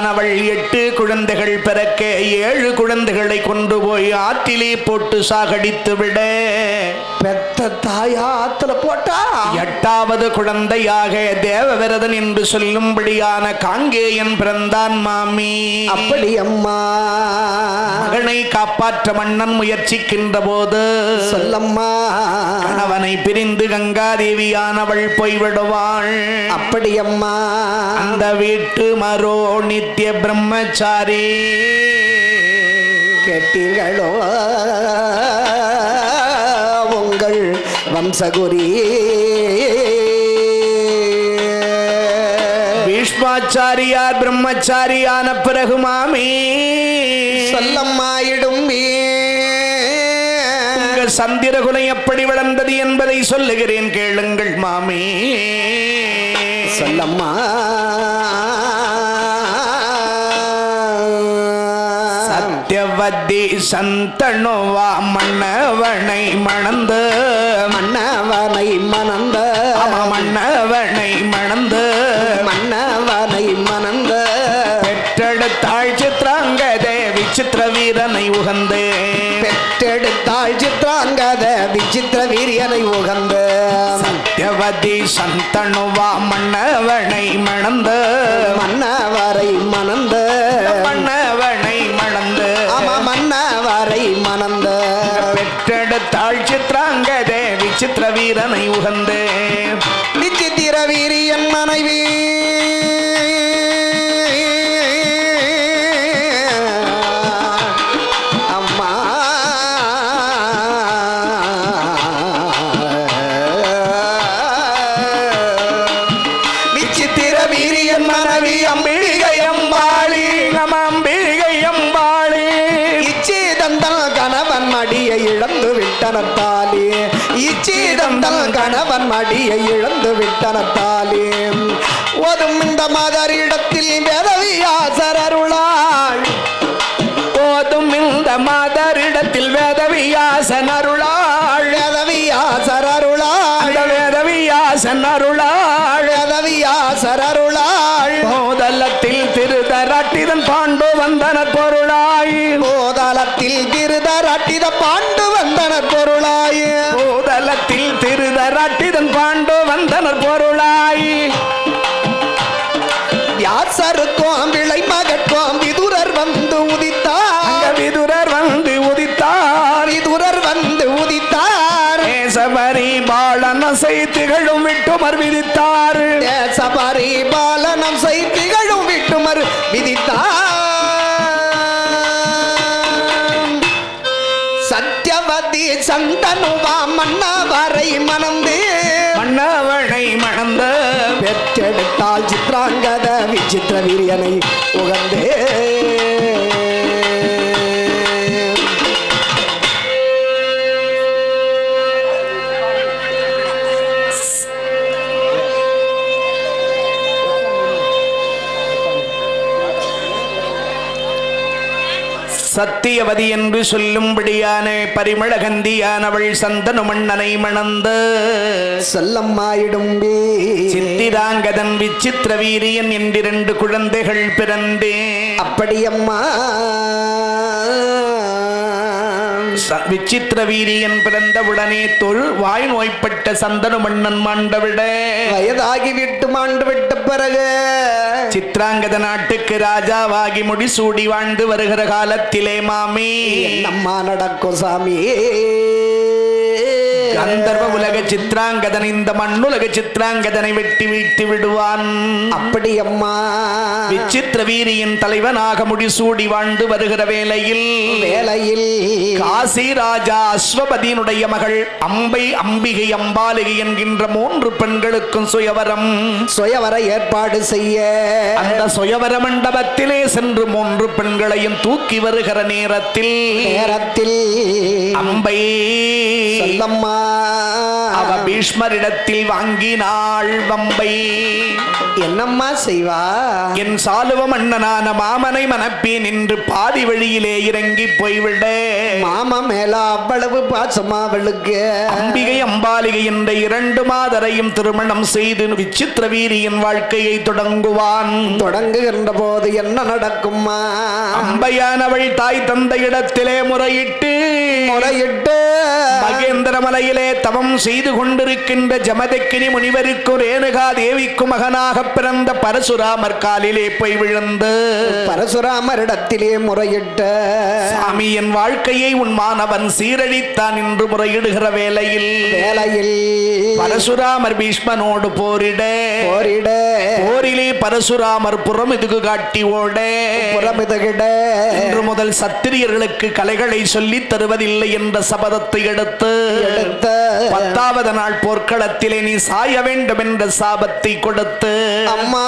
அவள் எட்டு குழந்தைகள் பிறக்க ஏழு குழந்தைகளை கொண்டு போய் ஆற்றிலே போட்டு சாகடித்து விட பெத்த தாயா ஆத்துல போட்டா எட்டாவது குழந்தையாக தேவவிரதன் என்று சொல்லும்படியான காங்கேயன் பிறந்தான் மாமி. அப்படி அம்மா. மகனை காப்பாற்ற மன்னன் முயற்சிக்கின்ற போது சொல்லம்மா. கணவனை பிரிந்து கங்காதேவியானவள் போய்விடுவாள். அப்படி அம்மா. அந்த வீட்டு மரோ நித்திய பிரம்மச்சாரி. கேட்டீர்களோ? வம்சகுரி பீஷ்மாச்சாரியார் பிரம்மச்சாரியான பிறகு மாமி. சொல்லம்மா இடும்பி உங்க சந்திரகுலை எப்படி வளர்ந்தது என்பதை சொல்லுகிறேன் கேளுங்கள் மாமி. சொல்லம்மா. சத்யவதி சந்தனுவா மன்னவனை மணந்து. மன்னவனை மணந்த. ஆமா மன்னவனை மணந்து. மன்னவனை மணந்த. பெற்றெடுத்தாள் சித்ராங்கதே விசித்திர வீரனை உகந்து. பெற்றெடுத்தாள் சித்ராங்கத விசித்திர வீரியனை உகந்த. சத்யவதி சந்தனுவா மன்னவனை மணந்து. மன்னவரை மணந்த. மன்னவரை மணந்த. பெற்றெடுத்தாள் சித்ராங்கதே விசித்திர வீரனை உகந்து. விசித்திர வீரியன் மனைவி. கணவன் இழந்து விட்டனத்தாலே ஓதும் இந்த மதரிடத்தில் வேதவியாசர் அருளாள். போதும் இந்த மாதரிடத்தில் வேதவியாசன் வேதவியாசன் அருளாள் வேதவியாசர் அருளாள் போதலத்தில் திருதராட்டிதன் பாண்டு வந்தனர் பொருளாய். போதலத்தில் திருதரட்டித பாண்டு வந்தனர் பொருளாய். போதலத்தில் திருதராட்டிதன் பாண்டு வந்தனர் பொருளாய். வியாசருக்கும் விளை மகட்கும் விதுரர் வந்து அங்க சபரி பாலனசை திகழும் விட்டுமர் விதித்தார். தேசபரி பாலனம் செய்திகளும் விட்டுமர் விதித்தார். சத்யவதி சந்தனுவா மன்னவரை மணந்து மன்னவனை மணந்த பெற்றெடுத்தால் சித்ராங்கத விசித்திர வீரியனை உகந்தே. சத்தியவதி என்று சொல்லும்படியான பரிமளகந்தியானவள் சந்தனு மன்னனை மணந்த. செல்லம்மாயிடும்பே. சித்திராங்கதன் விசித்திர வீரியன் என்றிரண்டு குழந்தைகள் பிறந்தே. அப்படியம்மா. விசித்திர வீரியன் பிறந்தவுடனே தொழு வாய் நோய்ப்பட்ட சந்தனு மன்னன் மாண்டவிட. வயதாகி விட்டு மாண்டு விட்ட பிறகு சித்ராங்கத நாட்டுக்கு ராஜாவாகி முடிசூடி வாழ்ந்து வருகிற காலத்திலே மாமி. என்னம்மா நடக்கும் சாமி? கந்தர்வ உலக சித்ராங்கதன் இந்த மண்ணுலக சித்ராங்கதனை வெட்டி வீழ்த்தி விடுவான். அப்படி அம்மா. விசித்திர வீரியின் தலைவனாக முடிசூடி வாழ்ந்து வருகிற வேளையில் வேலையில் காசி ராஜா அஸ்வபதியினுடைய மகள் அம்பை அம்பிகை அம்பாலிகை என்கின்ற மூன்று பெண்களுக்கும் சுயவரம். சுயவர ஏற்பாடு செய்ய. அந்த சுயவர மண்டபத்திலே சென்று மூன்று பெண்களையும் தூக்கி வருகிற நேரத்தில் நேரத்தில் அம்பை சொல்லம்மா. அவ பீஷ்மரிடத்தில் வாங்கினாள் வம்பை. என்னம்மா செய்வா? என் சாலுவ மன்னனான மாமனை மனப்பேன் என்று பாதி வழியிலே இறங்கி போய்விட. மாமா மேல அவ்வளவு பாசமா அவளுக்கு? அம்பிகை அம்பாலிகை என்ற இரண்டு மாதரையும் திருமணம் செய்து விசித்திர வீரியின் வாழ்க்கையை தொடங்குவான். தொடங்குகின்ற போது என்ன நடக்கும்மா? அம்பையானவள் தாய் தந்த இடத்திலே முறையிட்டு முறையிட்டு. மகேந்திர மலையிலே தவம் செய்து கொண்டிருக்கின்ற ஜமதக்கினி முனிவருக்கும் ரேணுகா தேவிக்கும் மகனாக பிறந்த பரசுராமர் காலிலே போய் விழுந்து பரசுராமரிடத்திலே முறையிட்டு சாமி என் வாழ்க்கையை உன் மாணவன் சீரழித்தான் என்று முறையிடுகிற வேளையில் வேலையில் பரசுராமர் பீஷ்மனோடு போரிட போரிட போரிலே பரசுராமர் புறமிதுகு காட்டி ஓட புறமிதுகிட இன்று முதல் சத்திரியர்களுக்கு கலைகளை சொல்லித் தருவதில்லை என்ற சபதத்தை எடுத்து எடுத்த பத்தாவது நாள் போர்க்களத்திலே நீ சாய வேண்டும் என்ற சாபத்தை கொடுத்து. அம்மா.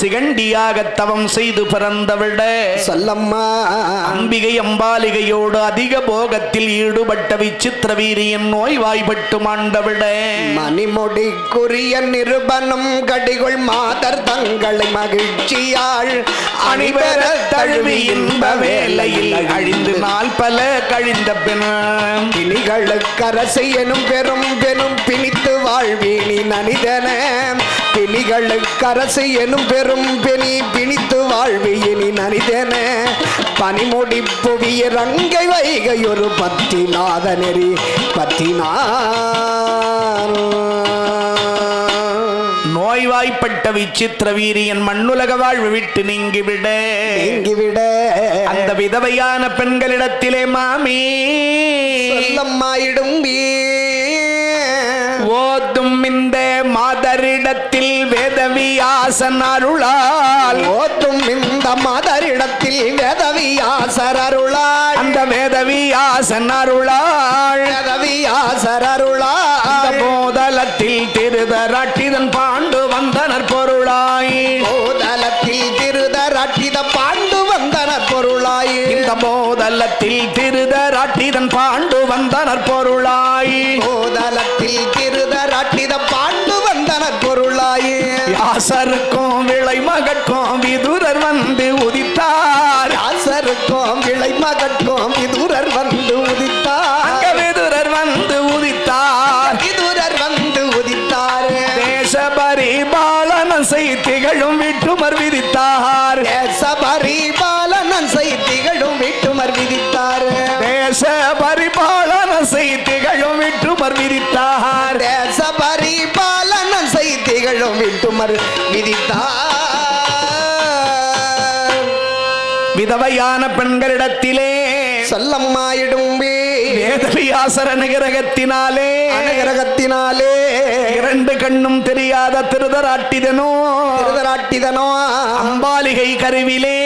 சிகண்டியாக தவம் செய்து பிறந்தவிட சொல்லம்மா. அம்பிகை அம்பாலிகையோடு அதிக போகத்தில் ஈடுபட்ட விசித்திர வீரியன் நோய்வாய்ப்பட்டு மாண்டவிட மணிமுடிக்குரிய நிருபனும் கடிகள் மாதர் தங்களை மகிழ்ச்சியாள். அணிபெற தழுவி இன்ப வேலையில் அழிந்து நாள் பல கழிந்த பின். பிணிகளுக்கரசு எனும் பெரும் பெரும் பிணித்து வாழ்வீனி நனிதன. பிணிகளுக்கரசு எனும் பெரும் பெனி பிணித்து வாழ்வியினி நனிதன. பனிமுடி புவிய ரங்கை வைகை ஒரு பத்திநாத நெறி பத்தினார். நோய்வாய்ப்பட்ட விசித்திர வீரியன் மண்ணுலக வாழ்வு விட்டு நீங்கிவிட. நீங்கிவிட. அந்த விதவையான பெண்களிடத்திலே மாமி. சொல்லம்மாயிடும் ஓதும் இந்த மாதரிடத்தில் வேதவியாசன் அருளால். ஓத்தும் இந்த மதரிடத்தில் வேதவியாசர் அருளாள் அந்த வேதவியாசன் அருளாள் வேதவியாசர் அருளாள் அந்த போதலத்தில் திருதராட்டிதன் பாண்டு வந்தனர் பொருளாய். போதலத்தில் திருதரட்டித பாண்டு வந்தனர் பொருளாய். இந்த போதலத்தில் திருதராட்டிதன் பாண்டு வந்தனர் பொருளாய். போதலத்தில் திருதரட்டித பாண்டு வந்தனர் பொருளாய் யாசருக்கும் விளை மகட்கும் விதுரர் வந்து உதித்தார். யாசருக்கும் விளை மகட்கும் விதுரர் வந்து உதித்தார். அங்க விதுரர் வந்து உதித்தார். விதுரர் வந்து உதித்தார். தேச பரிபாலனசை திகழும் விட்டுமர் விதித்தார். சபரி பாலனன் செய்திகளும் விட்டுமர் விதித்தார். தேச பரிபாலனசை திகழும் விட்டுமர் விதித்தார். சபரி பாலனன் செய்திகளும் விட்டுமர் விதித்தார். விதவையான பெண்களிடத்திலே சொல்லம்மாயிடும் வேதவியாசர நிகரகத்தினாலே அனுகிரகத்தினாலே இரண்டு கண்ணும் தெரியாத திருதராட்டிதனோ திருதராட்டிதனோ அம்பாலிகை கருவிலே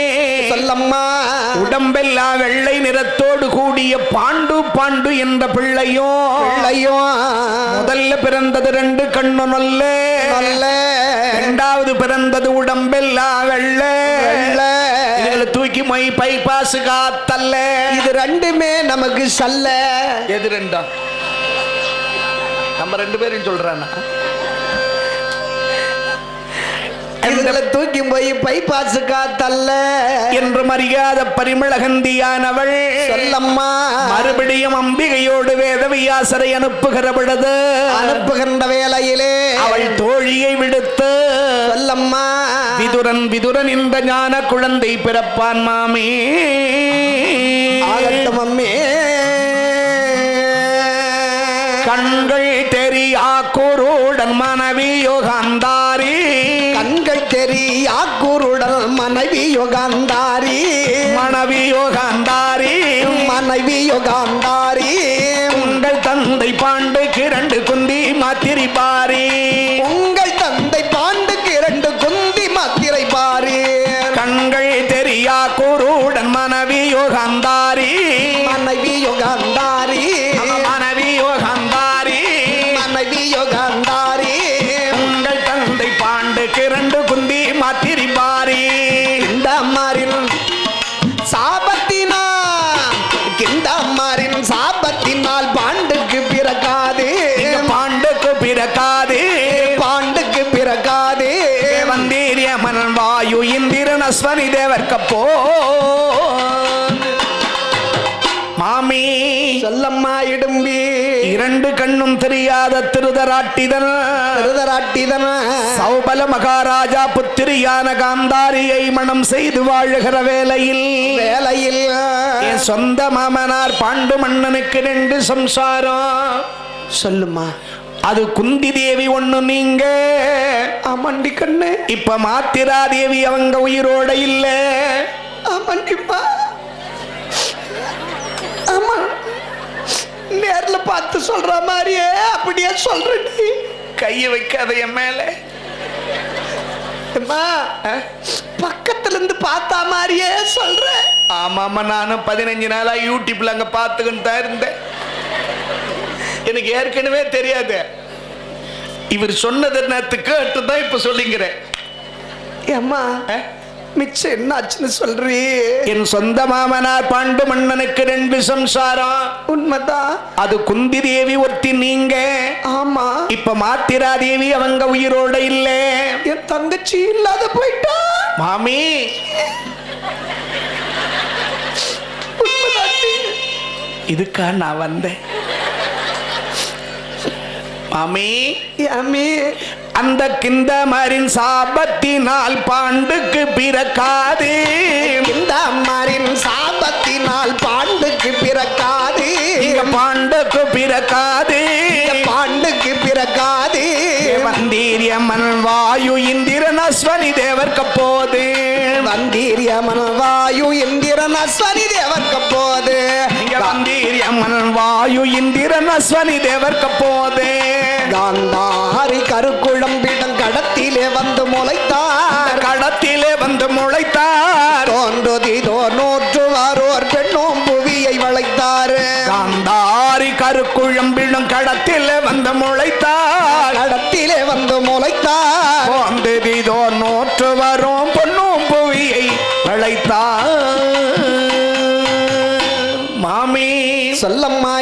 சொல்லம்மா உடம்பெல்லாம் வெள்ளை நிறத்தோடு கூடிய பாண்டு பாண்டு என்ற பிள்ளையோ பிள்ளையோ. முதல்ல பிறந்தது ரெண்டு கண்ணு நல்ல இரண்டாவது பிறந்தது உடம்பெல்லாம் வெள்ள. இதுகளை தூக்கி மொய் பைபாஸ் காத்தல்ல. இது ரெண்டுமே நமக்கு சல்ல. எது ரெண்டா? நம்ம ரெண்டு பேரும் சொல்றானா? இதுகளை தூக்கி போய் பைபாஸ் காத்தல்ல. என்று மரியாத பரிமளகந்தியானவள் சொல்லம்மா. மறுபடியும் அம்பிகையோடு வேதவியாசரை அனுப்புகிற பொழுது அனுப்புகின்ற விதுரன் விதுரன் என்ற ஞான குழந்தை பிறப்பான் மாமே. அம்மே. கண்கள் தெரியா குருடன் மனைவி யோகாந்தாரி. கண்கள் தெரியா குருடல் மனைவி யுகாந்தாரி. மனைவி யோகாந்தாரி. மனைவி யுகாந்தாரி. உங்கள் தந்தை பாண்டு கிரண்டு குந்தி மாத்திரி திரும்பி மாத்திரி பாரி இந்த மாறில் சாபத்தினா கிந்த மாறின் சாபத்தினால் பாண்டுக்கு பிறக்காது. பாண்டுக்கு பிறக்காது. பாண்டுக்கு பிறக்காது. வந்தீரியமன் வாயு இந்திரன் அஸ்வனி தேவர்க்கப்போ. மாமி சொல்லம்மா இடும்பி. இரண்டு கண்ணும் தெரியாத திருதராட்டிதன். திருதராட்டிதன. சௌபல மகாராஜா புத்திரியான காந்தாரியை மணம் செய்து வாழுகிற வேளையில் வேலையில் என் சொந்த மாமனார் பாண்டு மன்னனுக்கு ரெண்டு சம்சாரம். சொல்லுமா. அது குந்தி தேவி ஒண்ணு நீங்க. ஆமாண்டி கண்ணு. இப்ப மாத்திரா தேவி அவங்க உயிரோட இல்ல. ஆமாண்டிப்பா சொல்ற மாதிரியே அப்படியே சொல்றடி. கைய வைக்காத என் மேல. அம்மா பக்கத்துல இருந்து பார்த்தா மாதிரியே சொல்ற. ஆமாமா நானும் பதினஞ்சு நாளா யூடியூப்ல அங்க பார்த்துக்கிட்டு தான் இருந்தேன். எனக்கு ஏற்கனவே தெரியாது. இவர் சொன்னது நேத்து கேட்டு தான் இப்ப சொல்லிங்கிறேன். ஏம்மா மிச்சம் என்னாச்சுன்னு சொல்றீ? என் சொந்த மாமனார் பாண்டு மன்னனுக்கு ரெண்டு சம்சாரம். உண்மைதான். அது குந்தி தேவி ஒருத்தி நீங்க. ஆமா. இப்ப மாத்திரா தேவி அவங்க உயிரோட இல்ல. என் தங்கச்சி இல்லாத போயிட்டா? மாமி. இதுக்கா நான் வந்தேன். மாமி. ஏமி அந்த கிந்தமரின் சாபத்தினால் பாண்டுக்கு பிறக்காது. இந்த அம்மாரின் சாபத்தினால் பாண்டுக்கு பிறக்காது. பாண்டுக்கு பிறக்காது. பாண்டுக்கு பிறக்காது. வந்தீரியம்மன் வாயு இந்திரன் அஸ்வனி தேவர்க்க போது. வந்தீரியமன் வாயு இந்திரன் அஸ்வனி தேவர்க்க போது. இங்க வந்தீரியம்மன் வாயு இந்திரன் அஸ்வனி தேவர்க்க போது. காந்தாரி கருக்குழம்பிடம் கடத்திலே வந்து முளைத்தார். கடத்திலே வந்து முளைத்தார். தோன்றுதிதோ நூற்று வாரோர் பெண்ணோம் புவியை வளைத்தார். காந்தாரி கருக்குழம்பிடும் கடத்திலே வந்து முளைத்தார். கடத்திலே வந்து முளைத்தார். போந்ததிதோ நோற்று வரும் பொன்னும் புவியை வளைத்தார். மாமி. சொல்லம்மா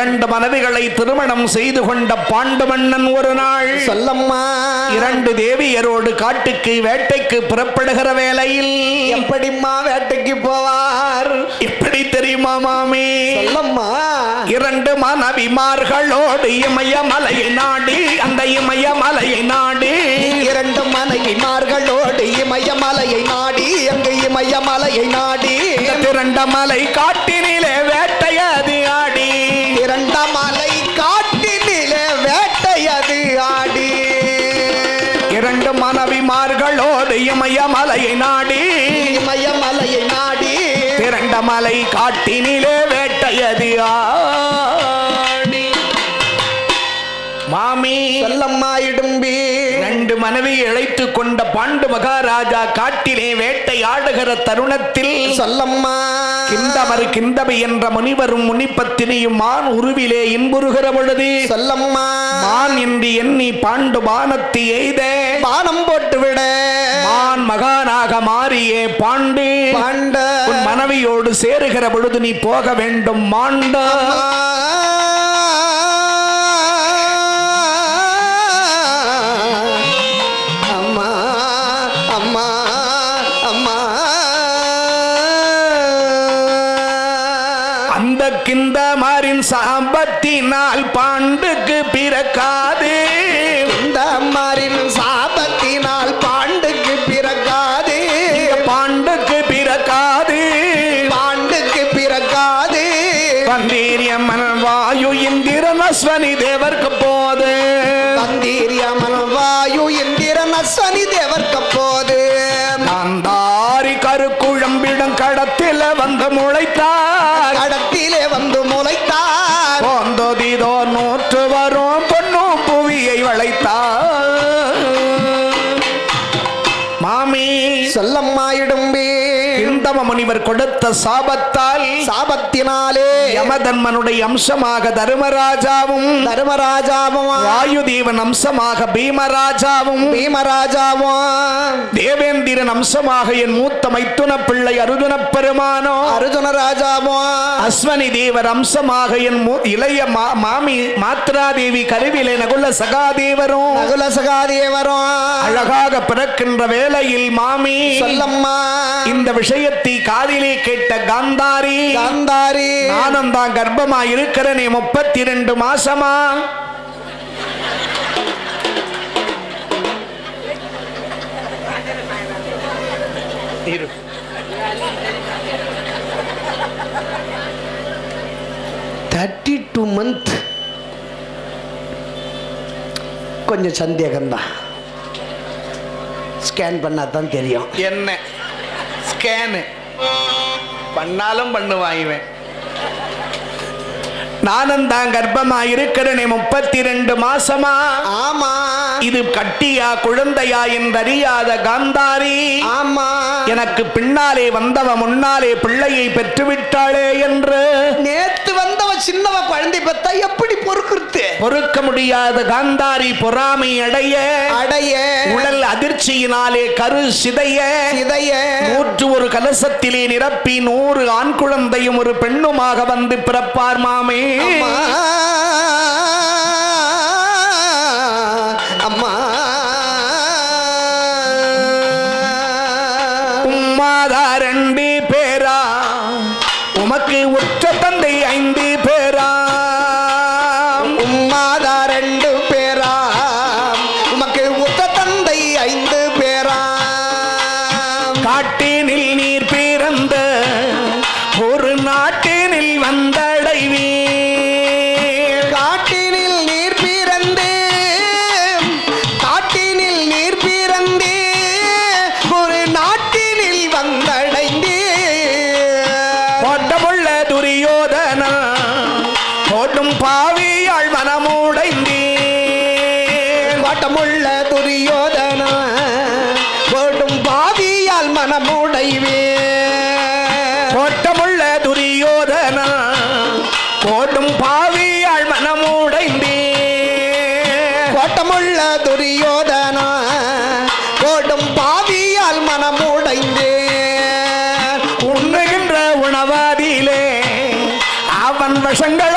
இரண்டு மனைவிகளை திருமணம் செய்து கொண்ட பாண்டு மன்னன் ஒரு நாள் சொல்லம்மா. இரண்டு தேவியரோடு காட்டுக்கு வேட்டைக்கு புறப்படுகிற வேளையில் எப்படிம்மா வேட்டைக்கு போவார்? எப்படி தெரியுமா மாமி? சொல்லம்மா. இரண்டு மனைவிமார்களோடு இமயமலையை நாடி அந்த இமயமலையை நாடி. இரண்டு மனைவிமார்களோடு இமயமலையை நாடி அங்கு இமயமலையை நாடி. இந்த திரண்ட மலை ஆடி இரண்ட மலை காட்டினிலே வேட்டையது ஆடி. இரண்டு மனைவிமார்களோடு இமயமலையை நாடி. இமயமலையை நாடி. திரண்ட மலை காட்டினிலே வேட்டையது ஆடி. மாமி சொல்லம்மா இடும்பி. ரெண்டு மனைவி இழைத்து கொண்ட பாண்டு மகாராஜா காட்டிலே வேட்டையாடுகிற தருணத்தில் சொல்லம்மா. கிந்தமர் கிந்தபி என்ற முனிவரும் முனிப்பத்தினியும் மான் உருவிலே இன்புறுகிற பொழுது சொல்லம்மா. மான் என்று எண்ணி பாண்டு பானத்தை எய்த. பானம் போட்டு விட மான் மகானாக மாறியே பாண்டு. பாண்ட. உன் மனைவியோடு சேருகிற பொழுது நீ போக வேண்டும் மாண்டா. அந்த மாறின் சாம்பத்தினால் பாண்டுக்கு பிறக்காது. இவர் கொடுத்த சாபத்தால் சாபத்தினாலே யமதன்மனுடைய அம்சமாக தர்மராஜாவும் தர்மராஜாவும் வாயுதேவன் அம்சமாக பீமராஜாவும் பீமராஜாவும் தேவேந்திரன் அம்சமாக என் மூத்த மைத்துன பிள்ளை அருதுன பெருமானோ அர்ஜுன ராஜாவும் அஸ்வனி தேவர் அம்சமாக என் இளைய மாமி மாத்ராதேவி கருவிலை நகுல சகாதேவரும் நகுல சகாதேவரும் அழகாக பிறக்கின்ற வேளையில் மாமி சொல்லம்மா இந்த விஷயத்தை காதிலே கேட்ட காந்தாரி காந்தாரி நானும் தான் கர்ப்பமா இருக்கிறேனே முப்பத்தி ரெண்டு மாசமா. தேர்ட்டி டூ மந்த் கொஞ்சம் சந்தேகம்தான். ஸ்கேன் பண்ணா தான் தெரியும். என்ன? ஸ்கேனு பண்ணாலும் பண்ணுவான் இவன் நானும் தான் கர்ப்பமா இருக்கிறேனே முப்பத்தி ரெண்டு மாசமா? ஆமா. இது கட்டியா குழந்தையா என்றறியாத காந்தாரி. ஆமா. எனக்கு பின்னாலே வந்தவ முன்னாலே பிள்ளையை பெற்றுவிட்டாளே என்று. நேத்து சின்னவ குழந்தை பெத்தா எப்படி பொறுக்குறது? பொறுக்க முடியாத காந்தாரி பொறாமை அடைய அடைய. உடல் அதிர்ச்சியினாலே கரு சிதைய இதைய நூற்று ஒரு கலசத்திலே நிரப்பி நூறு ஆண் குழந்தையும் ஒரு பெண்ணுமாக வந்து பிறப்பார் மாமே. அம்மா. அம்மா. உம்மாதா ரெண்டு பேரா உமக்கு உற்ற தந்தை ஐந்து மனமுடைவே கோட்டமுள்ள துரியோதன கோட்டும் பாவியாள் மனமுடைந்தீர் கோட்டமுள்ள துரியோதன போடும் பாவியால் மனமுடைந்தே உண்ணுகின்ற உணவாதியிலே அவன் விஷங்கலந்து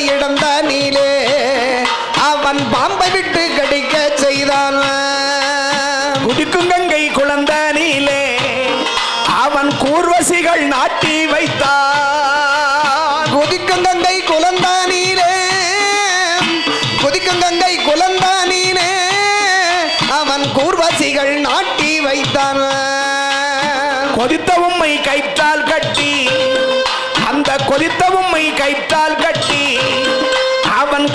படுக்கு நல்ல அவன் பாம்பை விட்டு கடிக்க செய்தான். குடிக்கும் கங்கை குழந்தனிலே அவன் கூர்வசிகள் நாட்டி வைத்தான். குதிக்கும் கங்கை குலந்தானீரே குதிக்கும் கங்கை குலந்தானீனே அவன் கூர்வசிகள் நாட்டி வைத்தான். கொதித்த உம்மை கைத்தால் கட்டி அந்த கொதித்த உம்மை கைத்தால் கட்டி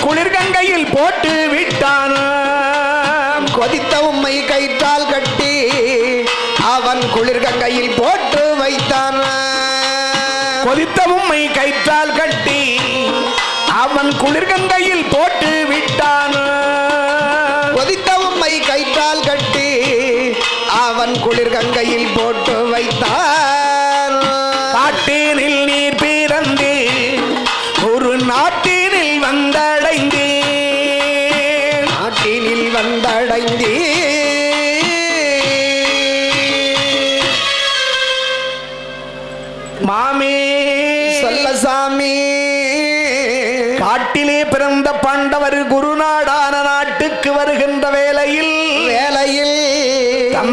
குளிர்கங்கையில் போட்டு விட்டான். கொதித்த உம்மை கயிற்றால் கட்டி அவன் குளிர் கங்கையில் போட்டு வைத்தான். கொதித்த உம்மை கயிற்றால் கட்டி அவன் குளிர்கங்கையில் போட்டு விட்டான். கொதித்த உம்மை கயிற்றால் கட்டி அவன் குளிர் கங்கையில் போட்டு வைத்தான்.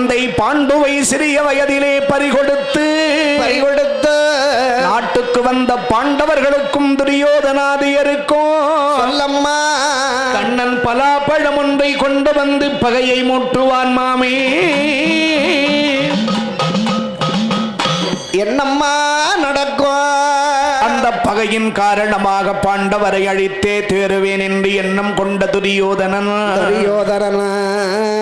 தந்தை பாண்டுவை சிறிய வயதிலே பறிகொடுத்து பறிகொடுத்த நாட்டுக்கு வந்த பாண்டவர்களுக்கும் துரியோதனாதியருக்கும் சொல்லம்மா. கண்ணன் பலாப்பழம் ஒன்றை கொண்டு வந்து பகையை மூட்டுவான் மாமே. என்னம்மா நடக்கும்? பகையின் காரணமாக பாண்டவரை அழித்தே தேருவேன் என்று எண்ணம் கொண்ட துரியோதனன். துரியோதரன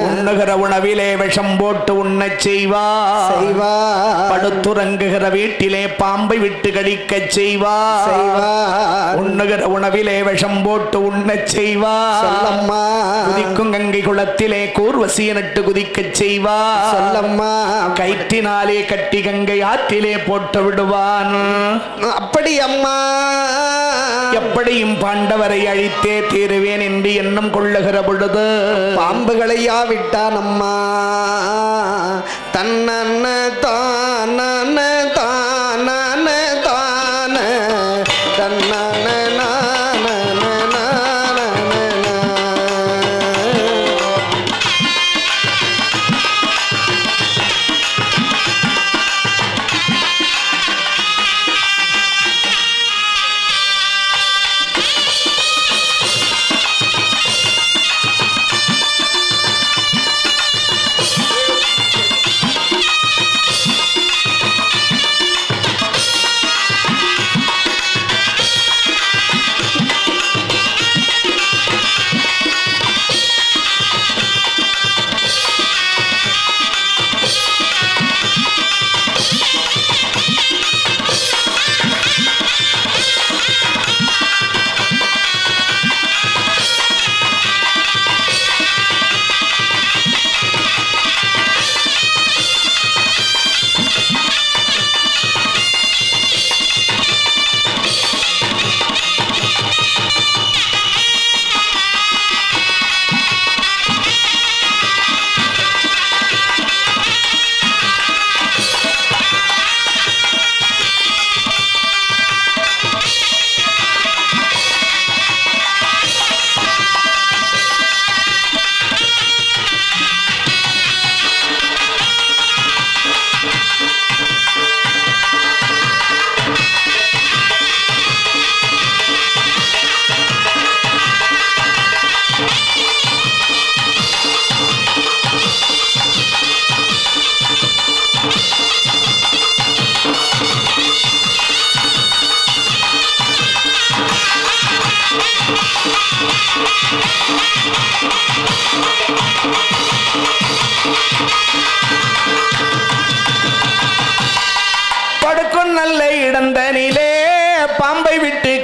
உண்ணுகிற உணவிலே விஷம் போட்டு உண்ணச் செய்வா செய்வா படுத்துறங்குகிற வீட்டிலே பாம்பை விட்டு கடிக்கச் செய்வா செய்வா உண்ணுகிற உணவிலே விஷம் போட்டு உண்ணச் செய்வா சொல்லம்மா. குதிக்கும் கங்கை குளத்திலே கூர்வசிய நட்டு குதிக்கச் செய்வா சொல்லம்மா. கயிற்றினாலே கட்டி கங்கை ஆற்றிலே போட்டு விடுவான். அப்படி அம்மா எப்படியும் பாண்டவரை அழித்தே தீருவேன் என்று எண்ணம் கொள்ளுகிற பொழுது பாம்புகளையா விட்டானம்மா தன்னன்ன தான் தான்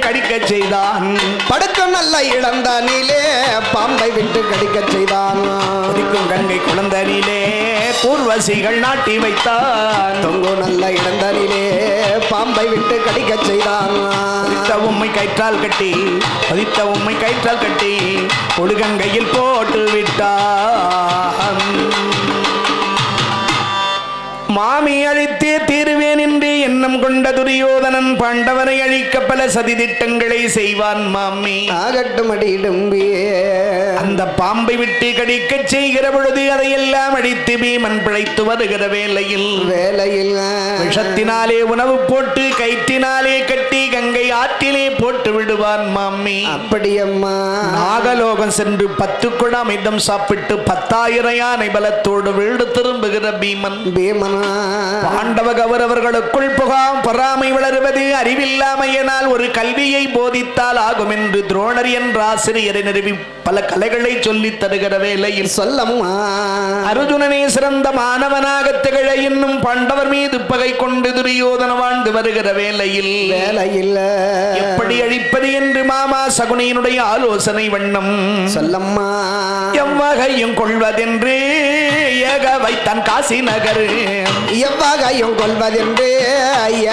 விட்டு கடிக்கச் செய்தான் படுக்க நல்ல இழந்தானிலே பாம்பை விட்டு கடிக்கச் செய்தான் குதிக்கும் கங்கை குழந்தனிலே கூர்வசிகள் நாட்டி வைத்தான். தொங்கு நல்ல இழந்தானிலே பாம்பை விட்டு கடிக்கச் செய்தான் உம்மை கயிற்றால் கட்டி பதித்த உம்மை கயிற்றால் கட்டி ஒழுகங்கையில் போட்டு விட்டான். மாமி அழித்தே தீருவேன் என்று எண்ணம் கொண்ட துரியோதனன் பாண்டவனை அழிக்க பல சதிதிட்டங்களை செய்வான் மாமி. ஆகட்டும் அடியிடும்பியே அந்த பாம்பை விட்டு கடிக்கச் செய்கிற பொழுது அதையெல்லாம் அடித்து பீமன் பிழைத்து வருகிற வேளையில் வேலையில் விஷத்தினாலே உணவு போட்டு கயிற்றினாலே கட்டி கங்கை ஆற்றிலே போட்டு விடுவான் மாமி. அப்படியம்மா நாகலோகம் சென்று பத்து குடாமிதம் சாப்பிட்டு பத்தாயிரம் யானை பலத்தோடு வீடு திரும்புகிற பீமன். பீமனா. பாண்டவ கௌரவர்களுக்குள் புகாம் பொறாமை வளருவது அறிவில்லாமையினால் ஒரு கல்வியை போதித்தால் ஆகும் என்று துரோணர் என்ற ஆசிரியரை நிறுவி பல கலைகளை சொல்லித் தருகிற வேளையில் சொல்லம்மா. அர்ஜுனனே சிறந்த மாணவனாக திகழ இன்னும் பாண்டவர் மீது பகை கொண்டு துரியோதன வாழ்ந்து வருகிற வேளையில் வேலையில் எப்படி அழிப்பது என்று மாமா சகுனியினுடைய ஆலோசனை வண்ணம் சொல்லம்மா. எவ்வகையும் கொள்வதென்று ஏக வைத்தான் காசி நகர். எவ்வகையும் கொள்வதென்று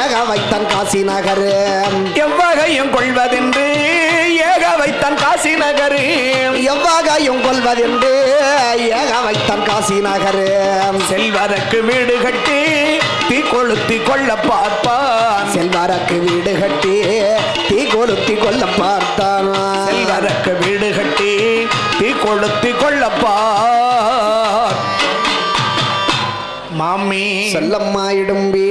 ஏக வைத்தான் காசி நகர். எவ்வகையும் கொள்வதென்று ஏக வைத்தான் காசி நகர். எவ்வகையும் கொள்வதென்று ஏக வைத்தான் காசி நகர். செல்வரக்கு வீடு கட்டி தீ கொளுத்தி கொள்ள பார்ப்பான் செல்வாரக்கு வீடு கட்டி தீ கொளுத்தி கொள்ள பார்த்தான். செல்வரக்கு வீடு கட்டி தீ கொளுத்தி கொள்ள பார் மாமி சொல்லம்மா இடும்பி.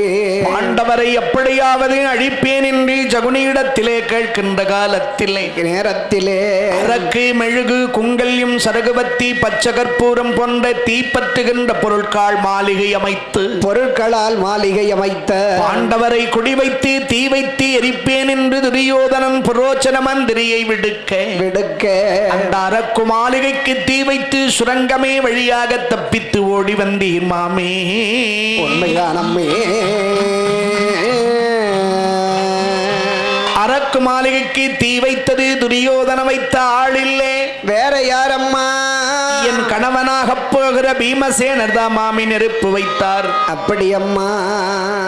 ஆண்டவரை எப்படியாவது அழிப்பேன் என்று ஜகுனியிடத்திலே கேட்கின்ற காலத்திலே. நேரத்திலே. அரக்கு மெழுகு குங்கல்யம் சரகுபத்தி பச்சை கற்பூரம் போன்ற தீப்பற்றுகின்ற பொருட்காள் மாளிகை அமைத்து. பொருட்களால் மாளிகை அமைத்த. பாண்டவரை குடி வைத்து தீ வைத்து எரிப்பேன் என்று துரியோதனன் புரோச்சன மந்திரியை விடுக்க. விடுக்க. அந்த அரக்கு மாளிகைக்கு தீ வைத்து சுரங்கமே வழியாக தப்பித்து ஓடி வந்தீர் மாமே. உண்மைதான் அம்மே. அரக்கு மாளிகைக்கு தீ வைத்தது துரியோதன வைத்த ஆளில்லே. வேற யாரம்மா? என் கணவனாகப் போகிற பீமசேனர் தான் மாமி நெருப்பு வைத்தார். அப்படி அம்மா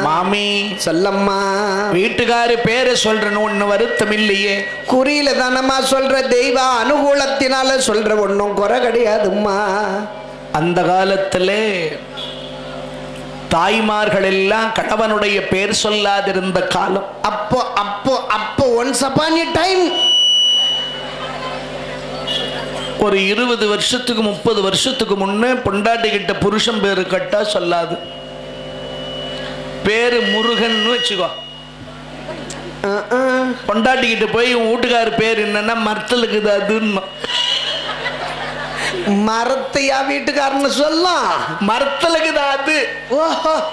மாமி சொல்லம்மா. வீட்டுக்காரு பேரை சொல்றேன்னு ஒண்ணு வருத்தம் இல்லையே. குறியில தானம்மா சொல்ற தெய்வ அனுகூலத்தினால சொல்ற ஒன்றும் குறை கிடையாதும்மா. அந்த காலத்திலே தாய்மார்கள் எல்லாம் கணவனுடைய பேர் சொல்லாதிருந்த காலம். அப்போ அப்போ அப்போ ஒன்ஸ் அப்பான் டைம் ஒரு இருபது வருஷத்துக்கு முப்பது வருஷத்துக்கு முன்னே பொண்டாட்டி கிட்ட புருஷன் பேரு கட்டா சொல்லாது. பேரு முருகன் வச்சுக்கோ. பொண்டாட்டி கிட்ட போய் உன் வீட்டுக்கார் பேர் என்னன்னா மர்த்தலுக்கு அதுன்னு. மரத்தையா வீட்டுக்காரன்னு சொல்லலாம். மர்த்தலுக்கு அது. ஓஹோ.